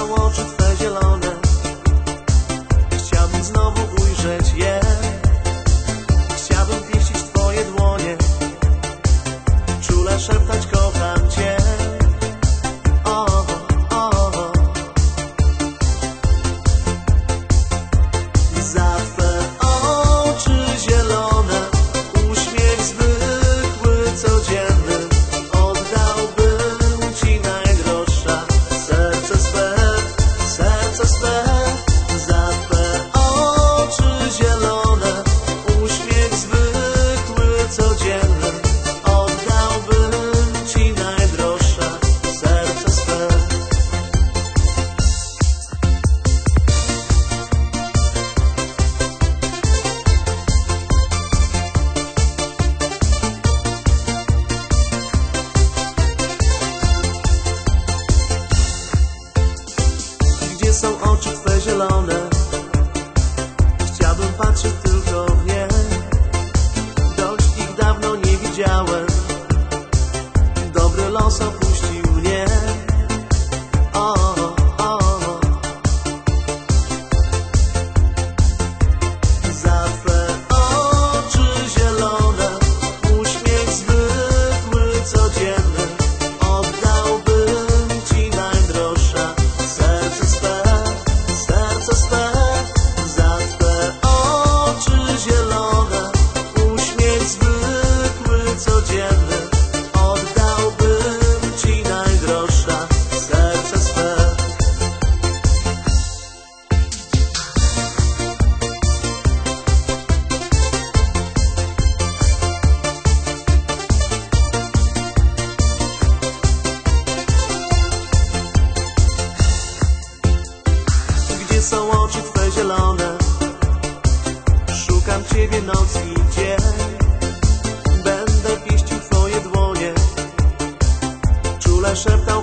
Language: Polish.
I want you. so won't you alone? Są oczy Twe zielone? Szukam Ciebie noc i dzień Będę pieścił Twoje dłonie Czule szeptał